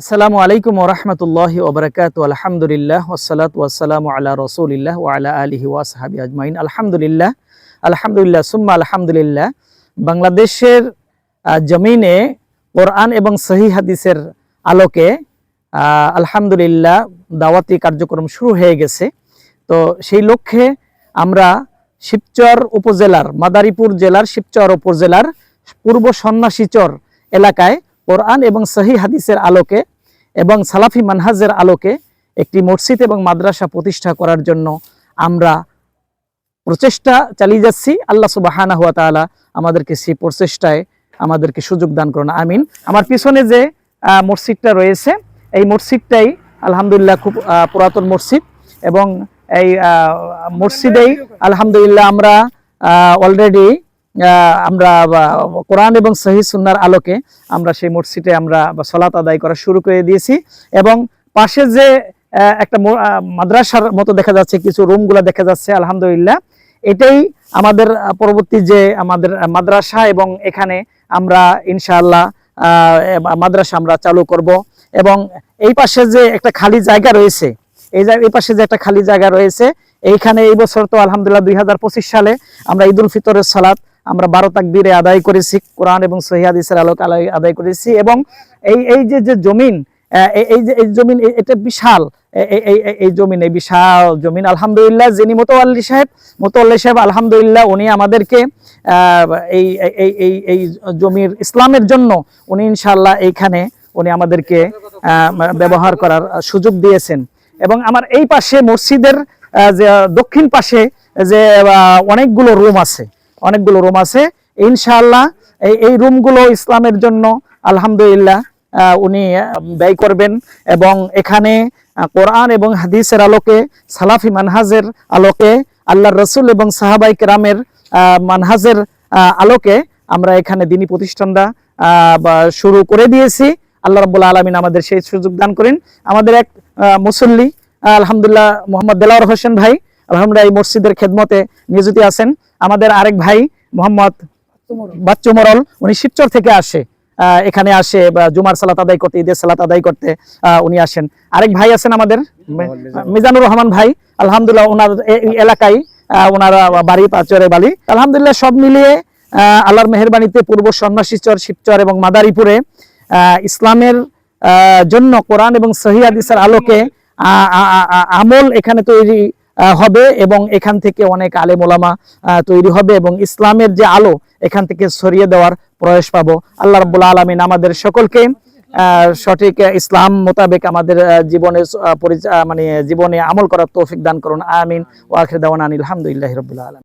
আসসালামু আলাইকুম ওরহমতুল্লাহি ওবরাকাত আলহামদুলিল্লাহ ওসালাত ওয়াসালামু আলা রসুলিল্লাহ ওয়ালা আলিহি ওয়াসাহাবি আজমাইন। আলহামদুলিল্লাহ আলহামদুলিল্লাহ, সুম্মা আলহামদুলিল্লাহ। বাংলাদেশের জমিনে কোরআন এবং সহি হাদিসের আলোকে আলহামদুলিল্লাহ দাওয়াতি কার্যক্রম শুরু হয়ে গেছে। তো সেই লক্ষ্যে আমরা শিবচর উপজেলার, মাদারীপুর জেলার, শিবচর উপজেলার পূর্ব সন্ন্যাসীচর এলাকায় কোরআন এবং সহি হাদিসের আলোকে এবং সালাফি মানহাজের আলোকে একটি মসজিদ এবং মাদ্রাসা প্রতিষ্ঠা করার জন্য আমরা প্রচেষ্টা চালিয়ে যাচ্ছি। আল্লাহ সুবাহানা হুয়া তাআলা আমাদেরকে সেই প্রচেষ্টায় আমাদেরকে সুযোগ দান করুন। আমিন। আমার পিছনে যে মসজিদটা রয়েছে, এই মসজিদটাই আলহামদুলিল্লাহ খুব পুরাতন মসজিদ এবং এই মসজিদেই আলহামদুলিল্লাহ আমরা অলরেডি আমরা কোরআন এবং সহি সুন্নার আলোকে আমরা সেই মসজিদে আমরা সলাত আদায় করা শুরু করে দিয়েছি। এবং পাশে যে একটা মাদ্রাসার মতো দেখা যাচ্ছে, কিছু রুমগুলো দেখা যাচ্ছে, আলহামদুলিল্লাহ। এটাই আমাদের পরবর্তী যে আমাদের মাদ্রাসা এবং এখানে আমরা ইনশাআল্লাহ মাদ্রাসা আমরা চালু করব। এবং এই পাশে যে একটা খালি জায়গা রয়েছে, এই এই পাশে যে একটা খালি জায়গা রয়েছে, এইখানে এই বছর তো আলহামদুলিল্লাহ দুই হাজার পঁচিশ সালে আমরা ঈদুল ফিতরের সালাত আমরা বারো তাকবীরে আদায় করেছি, কোরআন এবং সহিদিসের আলোক আদায় করেছি এবং এই এই যে যে জমিন এই- যে, এই জমিন এটা বিশাল এই জমিন, এই বিশাল জমিন। আলহামদুলিল্লাহ, যিনি মোতোয়াল্লি সাহেব মোতোয়াল্লি সাহেব, আলহামদুলিল্লাহ, উনি আমাদেরকে এই, এই- এই এই জমির ইসলামের জন্য উনি ইনশাল্লাহ এইখানে উনি আমাদেরকে ব্যবহার করার সুযোগ দিয়েছেন। এবং আমার এই পাশে মসজিদের যে দক্ষিণ পাশে যে অনেকগুলো রুম আছে। অনেকগুলো রুম আছে। ইনশাআল্লাহ এই রুমগুলো ইসলামের জন্য আলহামদুলিল্লাহ উনি ব্যয় করবেন এবং এখানে কোরআন এবং হাদিসের আলোকে, সালাফি মানহাজের আলোকে আল্লাহ রসুল এবং সাহাবাই কেরামের মানহাজের আলোকে আমরা এখানে দিনী প্রতিষ্ঠানটা শুরু করে দিয়েছি। আল্লাহ রাব্বুল আলমিন আমাদের সেই সুযোগ দান করেন। আমাদের এক মুসল্লি আলহামদুলিল্লাহ, মোহাম্মদ দেলাওয়ার হোসেন ভাই, আলহামদুলিল্লাহ এই মসজিদের খেদমতে নিয়োজিত আছেন। আমাদের আরেক ভাই মোহাম্মদ বাচ্চু মরল উনি শিবচর থেকে আসে এখানে আসে জুমার সালাত আদায় করতে, ঈদের সালাত আদায় করতে উনি আসেন। আরেক ভাই আছেন আমাদের মিজানুর রহমান ভাই, আলহামদুলিল্লাহ ওনার এলাকায় ওনার বাড়ি পাঁচরে বাড়ি আলহামদুলিল্লাহ সব মিলিয়ে আল্লাহর মেহেরবানিতে পূর্ব সন্ন্যাসীচর শিবচর এবং মাদারীপুরে ইসলামের জন্য কোরআন এবং সহি হাদিসের আলোকে আমল এখানে তৈরি হবে এবং এখান থেকে অনেক আলেম ওলামা আহ, তৈরি হবে এবং ইসলামের যে আলো এখান থেকে ছড়িয়ে দেওয়ার প্রয়াস পাবো। আল্লাহ রবুল্লা আলমিন আমাদের সকলকে সঠিক ইসলাম মোতাবেক আমাদের জীবনে মানে জীবনে আমল করার তৌফিক দান করুন। আমিন। ওয়াখির দাওয়ান আলহামদুলিল্লাহ রবুল্লা আলম